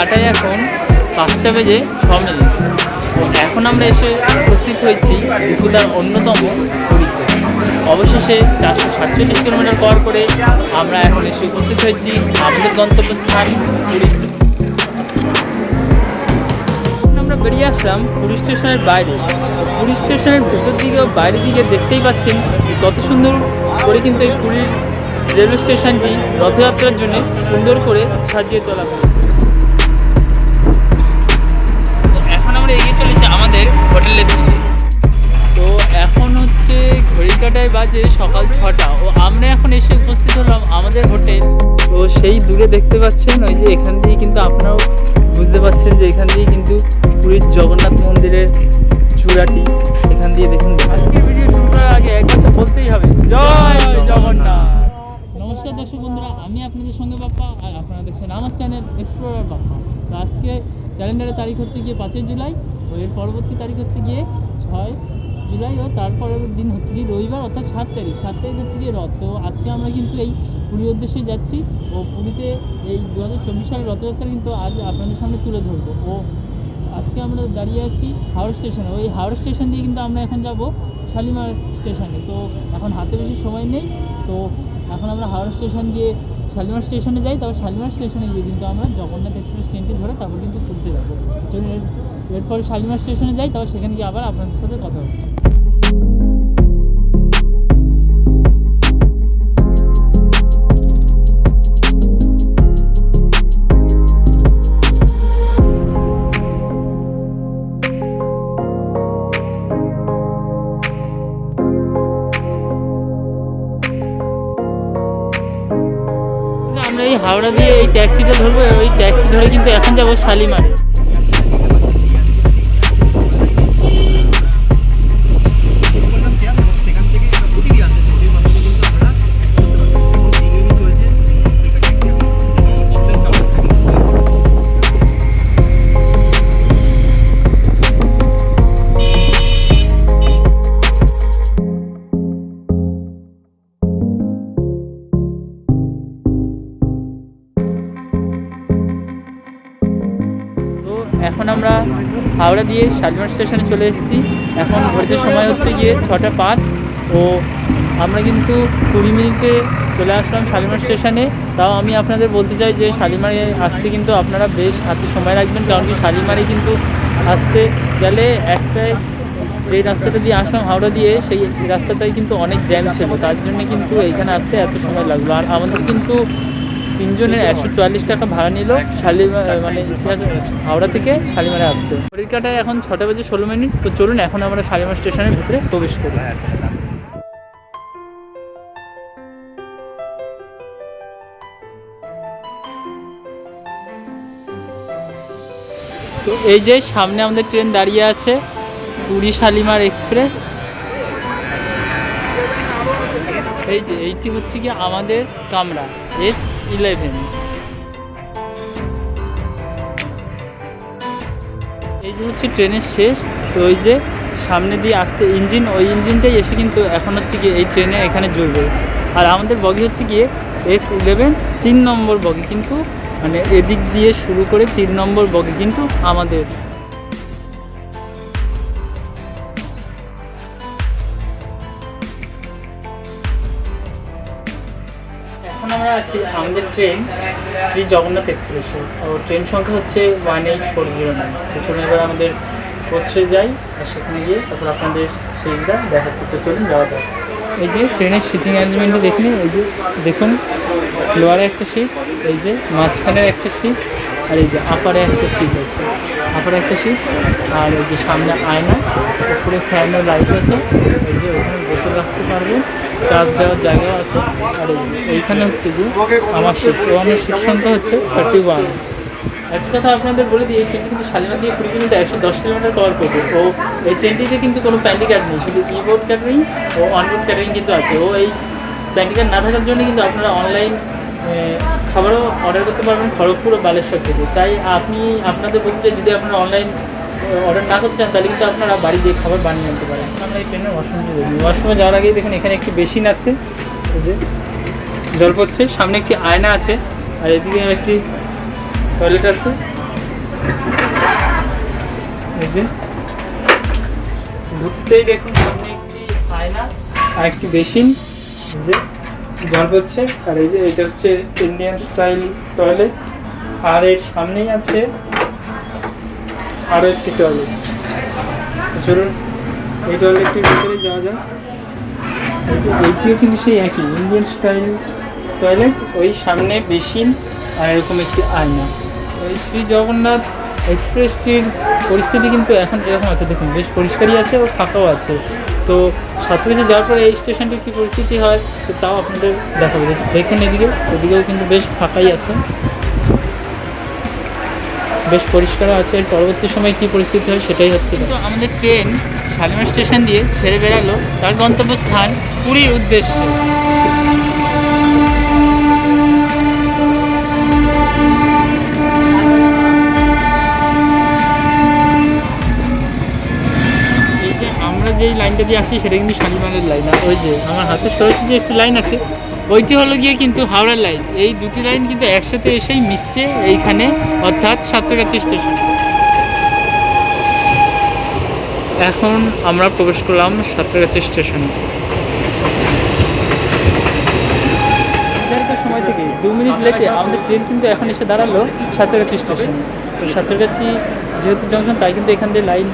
কাটায় এখন পাঁচটা বেজে ছ মিনিট। এখন আমরা এসে উপস্থিত হয়েছি ত্রিপুরার অন্যতম পুরীতে। অবশেষে চারশো সাতচল্লিশ কিলোমিটার কর করে আমরা এখন এসে উপস্থিত হয়েছি আমাদের গন্তব্যস্থান পুরীতে আমরা বেরিয়ে আসলাম পুলিশ স্টেশনের বাইরে। পুলিশ স্টেশনের ভেতর দিকে বাইরের দিকে দেখতেই পাচ্ছেন কত সুন্দর করে কিন্তু এই পুরীর রেলওয়ে স্টেশনটি রথযাত্রার জন্য সুন্দর করে সাজিয়ে তোলা হয়েছে। আমাদের হোটেলের দিকে তো এখন হচ্ছে ঘড়ি কাটায় বাজে সকাল ছটা। ও আমরা এখন এসে উপস্থিত হলাম আমাদের হোটেল। তো সেই দূরে দেখতে পাচ্ছেন ওই যে এখান দিয়ে কিন্তু আপনারাও বুঝতে পারছেন যে এখান দিয়ে কিন্তু পুরীর জগন্নাথ মন্দিরের চূড়াটি। এখান দিয়ে দেখুন আজকে ভিডিও শুরু করার আগে এক কথা বলতেই হবে, জয় জগন্নাথ। নমস্কার দর্শক বন্ধুরা, আমি আপনাদের সঙ্গে বাপ্পা আর আপনারা দেখছেন আমার চ্যানেল এক্সপ্লোরার বাপ্পা। তো আজকে ক্যালেন্ডারের তারিখ হচ্ছে গিয়ে পাঁচই জুলাই। ও এর পরবর্তী তারিখ হচ্ছে গিয়ে ছয় জুলাই ও তারপরের দিন হচ্ছে গিয়ে রবিবার, অর্থাৎ সাত তারিখ। সাত তারিখ হচ্ছে গিয়ে রথ। তো আজকে আমরা কিন্তু এই পুরীর উদ্দেশ্যে যাচ্ছি ও পুরীতে এই দু হাজার চব্বিশ সালের রথযাত্রা কিন্তু আজ আপনাদের সামনে তুলে ধরবো। ও আজকে আমরা দাঁড়িয়ে আছি হাওড়া স্টেশনে। ওই হাওড়া স্টেশন দিয়ে কিন্তু আমরা এখন যাব শালিমার স্টেশনে। তো এখন হাতে বেশি সময় নেই। তো এখন আমরা হাওড়া স্টেশন দিয়ে শালিমার স্টেশনে যাই, তারপর শালিমার স্টেশনে গিয়ে কিন্তু আমরা জগন্নাথ এক্সপ্রেস ট্রেনটি ধরে তারপর কিন্তু তুলতে যাব। এর- এরপর শালিমার স্টেশনে যাই, তারপর সেখানে গিয়ে আবার আপনাদের সাথে কথা হচ্ছে। আমরা এই হাওড়া দিয়ে এই ট্যাক্সিটা ধরবো, ওই ট্যাক্সি ধরে কিন্তু এখন যাব শালিমারে। হাওড়া দিয়ে শালিমার স্টেশনে চলে এসেছি। এখন ঘড়িতে সময় হচ্ছে গিয়ে ছটা পাঁচ। ও আমরা কিন্তু কুড়ি মিনিটে চলে আসলাম শালিমার স্টেশনে। তাও আমি আপনাদের বলতে চাই যে শালিমারে আসতে কিন্তু আপনারা বেশ হাতে সময় রাখবেন, কারণ কি শালিমারে কিন্তু আসতে গেলে একটাই যে রাস্তাটা দিয়ে আসলাম হাওড়া দিয়ে, সেই রাস্তাটাই কিন্তু অনেক জ্যাম ছিল। তার জন্য কিন্তু এইখানে আসতে এত সময় লাগল। আর আমাদের কিন্তু তিনজনের একশো চুয়াল্লিশ টাকা ভাড়া নিল শালিমার মানে হাওড়া থেকে শালিমারে আসতে। ঘড়ির কাটায় এখন ছটা বাজে ষোলো মিনিট, তো চলুন এখন আমরা শালিমার স্টেশনের ভিতরে প্রবেশ করি। তো এই যে সামনে আমাদের ট্রেন দাঁড়িয়ে আছে, পুরী শালিমার এক্সপ্রেস। এই যে, এইটি হচ্ছে কি আমাদের কামরা, এস ইলেভেন। এই যে হচ্ছে ট্রেনের শেষ, তো ওই যে সামনে দিয়ে আসছে ইঞ্জিন, ওই ইঞ্জিনটাই এসে কিন্তু এখন হচ্ছে গিয়ে এই ট্রেনে এখানে জুড়বে। আর আমাদের বগি হচ্ছে গিয়ে এস ইলেভেন তিন নম্বর বগি কিন্তু মানে এদিক দিয়ে শুরু করে তিন নম্বর বগি কিন্তু আমাদের। আছি, আমাদের ট্রেন শ্রী জগন্নাথ এক্সপ্রেসে ও ট্রেন সংখ্যা হচ্ছে one eight four zero nine তো এবার আমাদের কোচে যাই আর সেখানে গিয়ে তারপর আপনাদের সিটটা দেখাচ্ছি। তো চলুন যাওয়া যাক। এই যে ট্রেনের সিটিং অ্যারেঞ্জমেন্টটা দেখুন, এই যে দেখুন লোয়ারে একটা সিট এই যে মাঝখানের একটা সিট আর এই যে আপারে একটা সিট আছে। আপারে একটা সিট আর এই যে সামনে আয়না, উপরে ফ্যানের লাইট আছে। এই যে ওখানে বোতল রাখতে পারবেন। চার্জ দেওয়ার জায়গাও আছে। আর এইখানে হচ্ছে যে আমার ও আমার হচ্ছে থার্টি ওয়ান একটা কথা আপনাদের বলে দিই, এই ট্রেনটি কিন্তু শালিমার দিয়ে কুড়ি কিলোমিটার, একশো দশ কিলোমিটার কভার করবে। ও, এই ট্রেনটিতে কিন্তু কোনো প্যান্টি কার্ড নেই, শুধু ই বোর্ড ক্যাটারিং ও অনবোর্ড ক্যাটারিং কিন্তু আছে। ও এই প্যান্ডি কার্ড না থাকার জন্য কিন্তু আপনারা অনলাইন খাবারও অর্ডার করতে পারবেন খড়গপুর ও বালেশ্বর থেকে। তাই আপনি, আপনাদের বলতে যদি আপনারা অনলাইন অর্ডার না করতে চান, তাহলে কিন্তু আপনারা বাড়ি দিয়ে খাবার বানিয়ে আনতে পারেন। আমরা এই ট্রেনের ওয়াশরুমটি দেখি ওয়াশরুমে যাওয়ার আগেই দেখুন, এখানে একটি বেসিন আছে। যে জল পড়ছে, সামনে একটি আয়না আছে, আর এদিকে একটি টয়লেট আছে। যে ঢুকতেই দেখুন, সামনে একটি আয়না, আর একটি বেসিন। যে জল পড়ছে, আর এই যে এটা হচ্ছে ইন্ডিয়ান স্টাইল টয়লেট আর এর সামনেই আছে আরও একটি টয়লেট চলুন, এই টয়লেটটির ভিতরে যাওয়া যাক এই যে এইটিও কিন্তু সেই একই ইন্ডিয়ান স্টাইল টয়লেট ওই সামনে বেসিন আর এরকম একটি আয়না। ওই শ্রী জগন্নাথ এক্সপ্রেসটির পরিস্থিতি কিন্তু এখন এরকম আছে, দেখুন, বেশ পরিষ্কারই আছে ও ফাঁকাও আছে। তো সাতপুরে যাওয়ার পরে এই স্টেশনটির কী পরিস্থিতি হয়, তো তাও আপনাদের দেখাবো। দেখুন এদিকে ওদিকেও কিন্তু বেশ ফাঁকাই আছে। বেশ পরিষ্কার আছে। পরবর্তী সময় কী পরিস্থিতি হয় সেটাই হচ্ছে তো আমাদের ট্রেন শালিমার স্টেশন দিয়ে ছেড়ে বেরালো তার গন্তব্যস্থান পুরীর উদ্দেশ্যে। আমরা যেই লাইনটা দিয়ে আসি, সেটা কিন্তু শালিমারের লাইন। আর ওই যে আমার হাতে সরাসরি যে একটি লাইন আছে ওইটি হলো গিয়ে কিন্তু হাওড়ার লাইন। এই দুটি লাইন কিন্তু একসাথে এসেই মিশছে এইখানে, অর্থাৎ সাঁতরাগাছি স্টেশন এখন আমরা প্রবেশ করলাম সাঁতরাগাছি স্টেশনে সময় থেকে দু মিনিট লেটে আমাদের ট্রেন কিন্তু এখন এসে দাঁড়াল সাঁতরাগাছি স্টেশন তো যেহেতু জংশন তাই কিন্তু এখান দিয়ে লাইন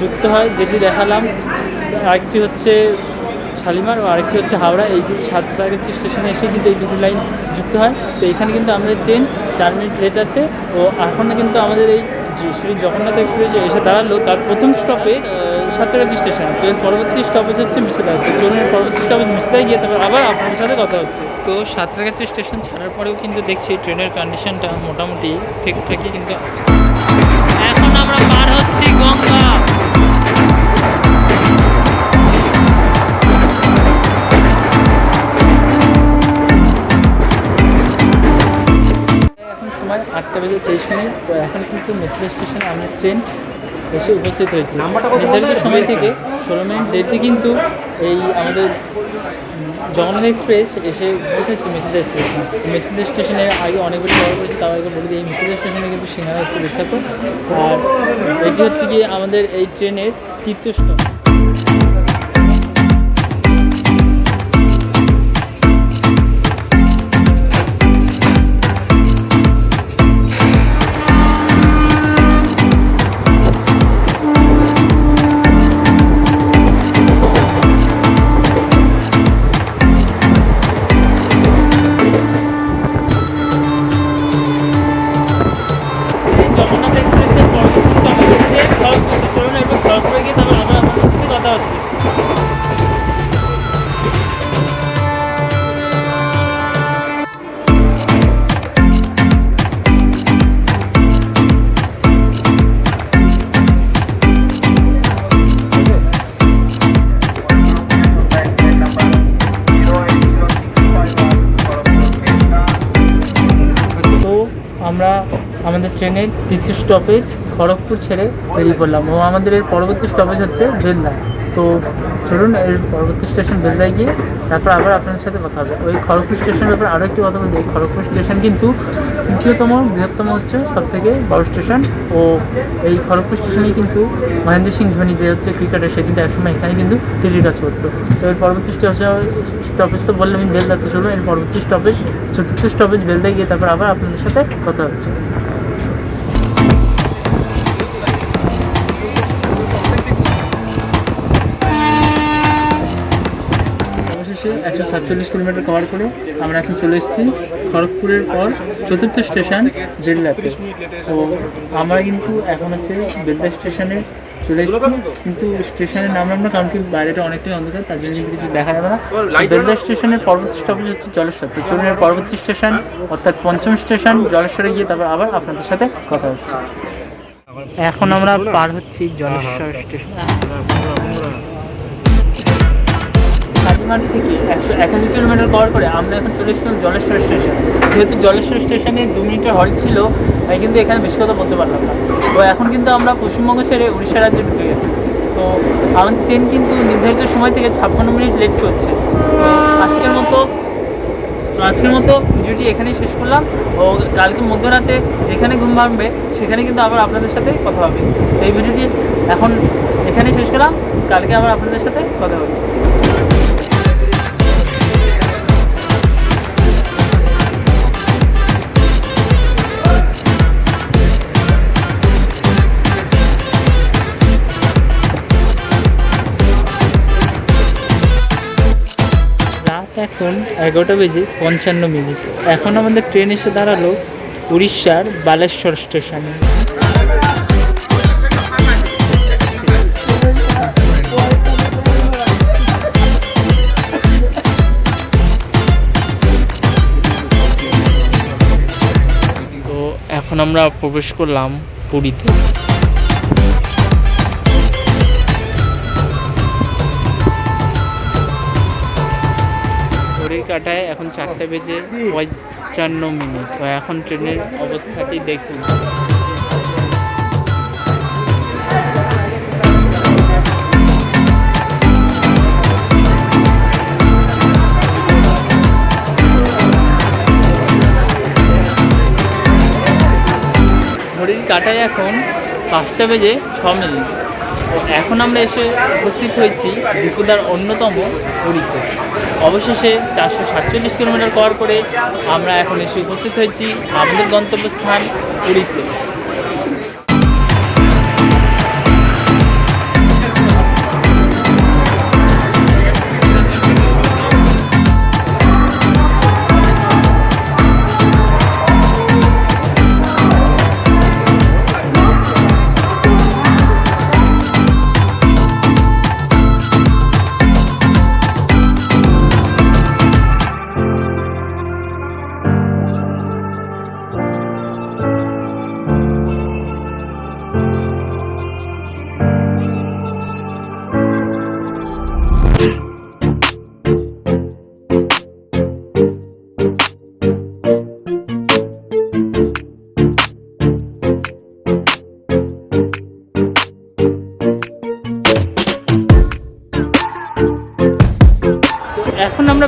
যুক্ত হয়, যেটি দেখালাম। আরেকটি হচ্ছে শালিমার ও আরেকটি হচ্ছে হাওড়া। এই দুই সাতটাগাছি স্টেশনে এসে কিন্তু এই দুটি লাইন যুক্ত হয়। তো এখানে কিন্তু আমাদের ট্রেন চার মিনিট লেট আছে। ও এখন কিন্তু আমাদের এই শ্রী জগন্নাথ এক্সপ্রেস এসে দাঁড়াল, তার প্রথম স্টপে সাতটাগাছি স্টেশন, তো এর পরবর্তী স্টপেজ হচ্ছে মিশিদায় তো চলুন এর পরবর্তী স্টপেজ মিশিদায় গিয়ে তারপর আবার আপনাদের সাথে কথা হচ্ছে। তো সাতটাগাছি স্টেশন ছাড়ার পরেও কিন্তু দেখছি ট্রেনের কন্ডিশনটা মোটামুটি ঠিকঠাকই কিন্তু আছে। এখন আমরা পার হচ্ছি গঙ্গা। আটটা বেজে তেইশ মিনিট। তো এখন কিন্তু মেট্রো স্টেশনে আমাদের ট্রেন এসে উপস্থিত হয়েছে। নির্ধারিত সময় থেকে ষোলো মিনিট দেরিতে কিন্তু এই আমাদের জগন্নাথ এক্সপ্রেস এসে পৌঁছেছে মেসেঞ্জার স্টেশন। মেসেঞ্জার স্টেশনে আগে অনেকগুলো বড় করেছে তার আগে বলে এই মেসেঞ্জার স্টেশনে কিন্তু সিঙ্গারা হচ্ছে বিখ্যাত। আর এটি হচ্ছে গিয়ে আমাদের এই ট্রেনের তৃতীয় স্টপ আমাদের ট্রেনের তৃতীয় স্টপেজ খড়গপুর ছেড়ে বেরিয়ে পড়লাম ও আমাদের এর পরবর্তী স্টপেজ হচ্ছে বেলদা তো চলুন এর পরবর্তী স্টেশন বেলদায় গিয়ে তারপর আবার আপনাদের সাথে কথা হবে। ওই খড়গপুর স্টেশনের ব্যাপারে আরও একটি কথা বলতে খড়গপুর স্টেশন কিন্তু তৃতীয়তম বৃহত্তম হচ্ছে সবথেকে বড় স্টেশন ও এই খড়গপুর স্টেশনেই কিন্তু মহেন্দ্র সিং ধোনি যে হচ্ছে ক্রিকেটার সে কিন্তু একসময় এখানে কিন্তু ক্রিকেট কাজ করতো। তো এর পরবর্তী স্টেশন স্টপেজ তো বললাম বেলদা তো চলুন। এর পরবর্তী স্টপেজ চতুর্থ স্টপেজ বেলদায় গিয়ে তারপর আবার আপনাদের সাথে কথা হচ্ছে। অবশেষে একশো সাতচল্লিশ কিলোমিটার কভার করে আমরা এখন চলে এসেছি খড়গপুরের পর চতুর্থ স্টেশন বেলদাতে তো আমরা কিন্তু এখন হচ্ছে বেলদা স্টেশনে চলে এসেছি। কিন্তু স্টেশনে নামলাম না কারণ কি বাইরেটা অনেকটাই অন্ধকার তার জন্য কিন্তু কিছু দেখা যাবে না। বেলদা স্টেশনের পরবর্তী স্টপেজ হচ্ছে জলেশ্বর। তো চলুন পরবর্তী স্টেশন অর্থাৎ পঞ্চম স্টেশন জলেশ্বরে গিয়ে তারপর আবার আপনাদের সাথে কথা হচ্ছে। এখন আমরা পার হচ্ছি জলেশ্বর স্টেশন। শালিমার থেকে একশো একাশি কিলোমিটার কভার করে আমরা এখন চলে এসেছিলাম জলেশ্বর স্টেশন। যেহেতু জলেশ্বর স্টেশনে দু মিনিটের হল্ট ছিল তাই কিন্তু এখানে বেশি কথা বলতে পারলাম না। তো এখন কিন্তু আমরা পশ্চিমবঙ্গ ছেড়ে উড়িষ্যা রাজ্যে ঢুকে গেছি। তো আমাদের ট্রেন কিন্তু নির্ধারিত সময় থেকে ছাপ্পান্ন মিনিট লেট করছে আজকের মতো, তো আজকের মতো ভিডিওটি এখানেই শেষ করলাম ও কালকে মধ্যরাতে যেখানে ঘুম ভাঙবে সেখানে কিন্তু আবার আপনাদের সাথে কথা হবে। এই ভিডিওটি এখন এখানেই শেষ করলাম। কালকে আবার আপনাদের সাথে কথা হচ্ছে। এখন এগারোটা বেজে পঞ্চান্ন মিনিট। এখন আমাদের ট্রেন এসে দাঁড়াল উড়িষ্যার বালেশ্বর স্টেশনে। তো এখন আমরা প্রবেশ করলাম পুরীতে। কাটায় এখন চারটে বেজে পঞ্চান্ন মিনিট। এখন ট্রেনের অবস্থাটি দেখুন। কাটায় এখন পাঁচটা বেজে ছ মিনিট। এখন আমরা এসে উপস্থিত হয়েছি বিপুদার অন্যতম পরীক্ষা অবশেষে চারশো সাতচল্লিশ কিলোমিটার করার করে আমরা এখন এসে উপস্থিত হয়েছি আমাদের গন্তব্যস্থান পুরীতে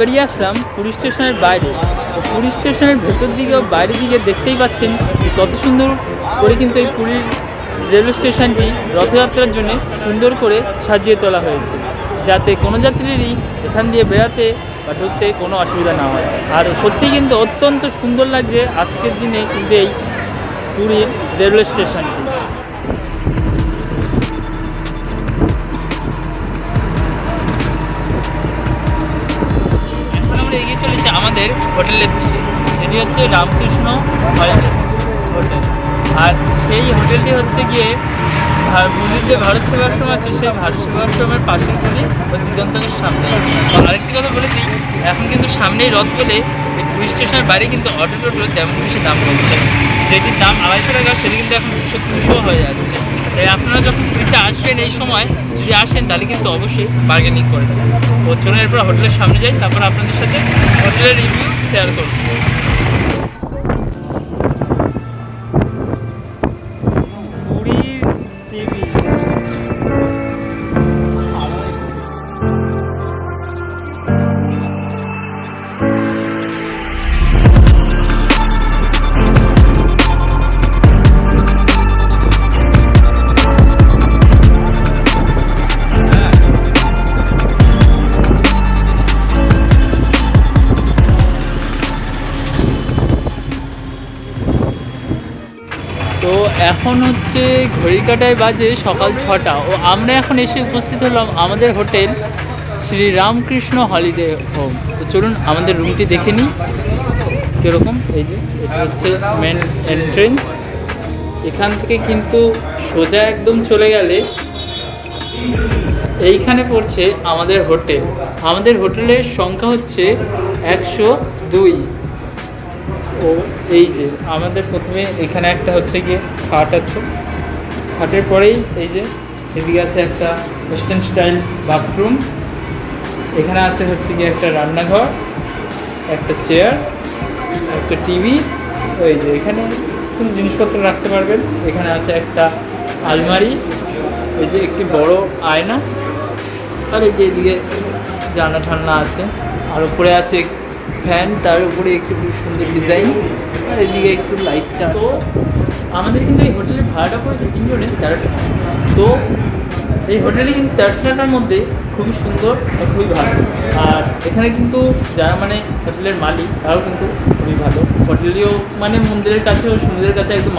বেরিয়ে আসলাম পুলিশ স্টেশনের বাইরে। পুলিশ স্টেশনের ভেতর দিকে ও বাইরের দিকে দেখতেই পাচ্ছেন কত সুন্দর করে কিন্তু এই পুরীর রেলওয়ে স্টেশনটি রথযাত্রার জন্য সুন্দর করে সাজিয়ে তোলা হয়েছে। যাতে কোনো যাত্রীরই এখান দিয়ে বেড়াতে বা ঢুকতে কোনো অসুবিধা না হয়। আর সত্যি কিন্তু অত্যন্ত সুন্দর লাগছে আজকের দিনে কিন্তু এই পুরীর রেলওয়ে স্টেশনটি আমাদের হোটেলের দিকে যেটি হচ্ছে রামকৃষ্ণ হোটেল। আর সেই হোটেলটি হচ্ছে গিয়ে পুরীর যে ভারত সেবাশ্রম আছে, সেই ভারত সেবাশ্রমের পাশের গলি ও দিগন্তকের সামনে। আরেকটি কথা বলেছি এখন কিন্তু সামনেই রথ এই পুলিশ স্টেশনের বাইরে কিন্তু অটো টোটো তেমন বেশি দাম কমছে যেটির দাম আড়াইশো টাকা, সেটি কিন্তু এখন দুশো তিনশো হয়ে যাচ্ছে। তাই আপনারা যখন পুরীতে আসবেন এই সময়, যদি আসেন তাহলে কিন্তু অবশ্যই বার্গেনিং করে দেবেন। তো চলুন এরপর হোটেলের সামনে যাই, তারপর আপনাদের সাথে হোটেলের রিভিউ শেয়ার করব তো এখন হচ্ছে ঘড়ি কাটায় বাজে সকাল ছটা। ও আমরা এখন এসে উপস্থিত হলাম আমাদের hotel Shri Ramakrishna holiday home. তো চলুন আমাদের রুমটি দেখে নিই। কীরকম? এই যে, এটা হচ্ছে মেন এন্ট্রেন্স এখান থেকে কিন্তু সোজা একদম চলে গেলে এইখানে পড়ছে আমাদের হোটেল। আমাদের হোটেলের সংখ্যা হচ্ছে একশো দুই। ও এই যে আমাদের প্রথমে এখানে একটা হচ্ছে গিয়ে খাট আছে। খাটের পরেই এই যে এদিকে আছে একটা ওয়েস্টার্ন স্টাইল বাথরুম এখানে আছে হচ্ছে গিয়ে একটা রান্নাঘর, একটা চেয়ার একটা টিভি ওই যে এখানে কোনো জিনিসপত্র রাখতে পারবেন। এখানে আছে একটা আলমারি, এই যে একটি বড় আয়না। আর এই যে এদিকে জানলা ঠান্না আছে। আর উপরে আছে ফ্যান তার উপরে একটু খুব সুন্দর ডিজাইন আর এদিকে একটু লাইটটা তো আমাদের কিন্তু এই হোটেলের ভাড়াটা পড়েছে তিনজনের তেরোশো টাকা তো এই হোটেলে কিন্তু তেরোশো টাকার মধ্যে খুবই সুন্দর আর খুবই ভালো। আর এখানে কিন্তু যারা মানে হোটেলের মালিক তারাও কিন্তু খুবই ভালো। হোটেলটিও মানে মন্দিরের কাছে ও সমুদ্রের কাছে একদম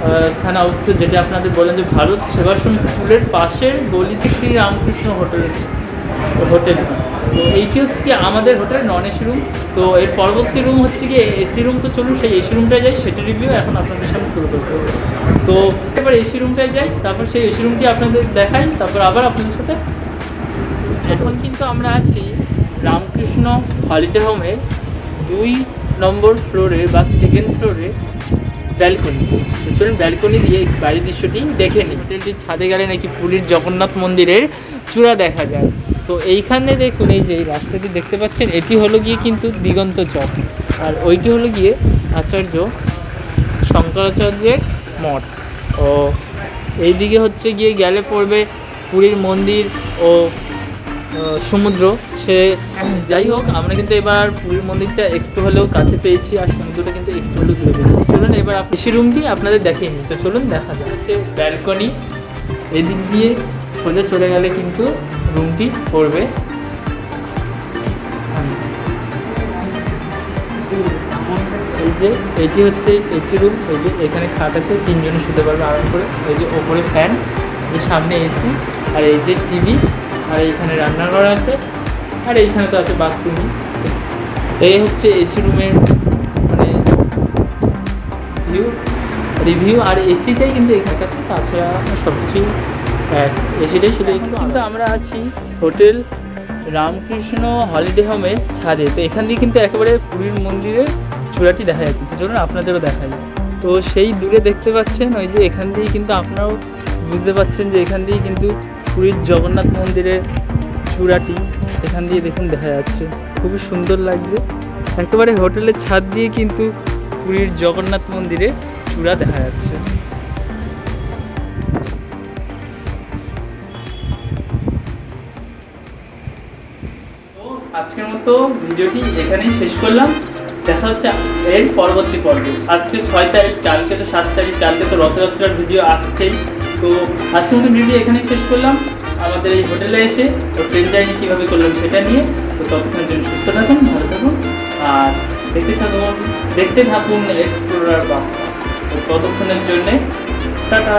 আহ, স্থানে অবস্থিত যেটা আপনাদের বলেন যে ভারত সেবাশ্রম স্কুলের পাশের গলিতে শ্রী রামকৃষ্ণ হোটেল হোটেল। তো এইটি হচ্ছে কি, আমাদের হোটেল নন এসি রুম তো এর পরবর্তী রুম হচ্ছে কি এসি রুম তো চলুন সেই এসি রুমটায় যাই, সেটা রিভিউ এখন আপনাদের সামনে শুরু করব তো এবার এসি রুমটায় যাই, তারপর সেই এসি রুমটি আপনাদের দেখাই, তারপর আবার আপনাদের সাথে এখন কিন্তু আমরা আছি রামকৃষ্ণ হলিডে হোমের দুই নম্বর ফ্লোরে বা সেকেন্ড ফ্লোরে ব্যালকনি চলুন ব্যালকনি দিয়ে বাড়ির দৃশ্যটি দেখে নিই। হোটেলটির ছাদে গেলে নাকি পুরীর জগন্নাথ মন্দিরের চূড়া দেখা যায়। তো এইখানে দেখুন, এই যে এই রাস্তাটি দেখতে পাচ্ছেন, এটি হলো গিয়ে কিন্তু দিগন্ত চক। আর ওইটি হলো গিয়ে আচার্য শঙ্করাচার্যের মঠ। ও, এইদিকে হচ্ছে গিয়ে গেলে পড়বে পুরীর মন্দির ও সমুদ্র। সে, যাই হোক, আমরা কিন্তু এবার পুরীর মন্দিরটা একটু হলেও কাছে পেয়েছি, আর সমুদ্রটা কিন্তু একটু হলেও দূরে পেয়েছি। চলুন এবার এসি রুমটি আপনাদের দেখিয়ে নিই। তো চলুন, দেখা যাচ্ছে ব্যালকনি এদিক দিয়ে সোজা চলে গেলে কিন্তু রুমটি পড়বে এই যে, এটি হচ্ছে এসি রুম। এই যে, এখানে খাট আছে তিনজনে শুতে পারবে আরাম করে। এই যে, ওপরে ফ্যান, এই সামনে এসি, আর এই যে টিভি আর এইখানে রান্নাঘর আছে, আর এইখানে তো আছে বাথরুমই। এই হচ্ছে এসি রুমের মানে ভিউ রিভিউ আর এসিটাই কিন্তু এখানে কাছে তাছাড়া সব কিছুই এক এসিটাই শুধু কিন্তু আমরা আছি হোটেল রামকৃষ্ণ হলিডে হোমের ছাদে। তো এখান দিয়ে কিন্তু একেবারে পুরীর মন্দিরের চূড়াটি দেখা যাচ্ছে। তো চলুন আপনাদেরও দেখাই। তো সেই দূরে দেখতে পাচ্ছেন ওই যে এখান দিয়ে কিন্তু আপনারাও বুঝতে পাচ্ছেন যে এখান দিয়ে কিন্তু পুরীর জগন্নাথ মন্দিরের চূড়াটি এখান দিয়ে দেখুন দেখা যাচ্ছে। খুবই সুন্দর লাগছে। একেবারে হোটেলের ছাদ দিয়ে কিন্তু পুরীর জগন্নাথ মন্দিরের চূড়া দেখা যাচ্ছে। আজকের মতো ভিডিওটি এখানেই শেষ করলাম। দেখা হচ্ছে এর পরবর্তী পর্বে। আজকে ছয় তারিখ, কালকে তো সাত তারিখ, কালকে তো রথযাত্রার ভিডিও আসছেই। তো আজকের মতো ভিডিও এখানেই শেষ করলাম। আমাদের এই হোটেলে এসে তো ট্রেন জার্নি কীভাবে করলাম সেটা নিয়ে তো ততক্ষণের জন্য সুস্থ থাকুন, ভালো থাকুন, আর দেখতে থাকুন দেখতে থাকুন এক্সপ্লোরার বা তো ততক্ষণের জন্যে টাটা।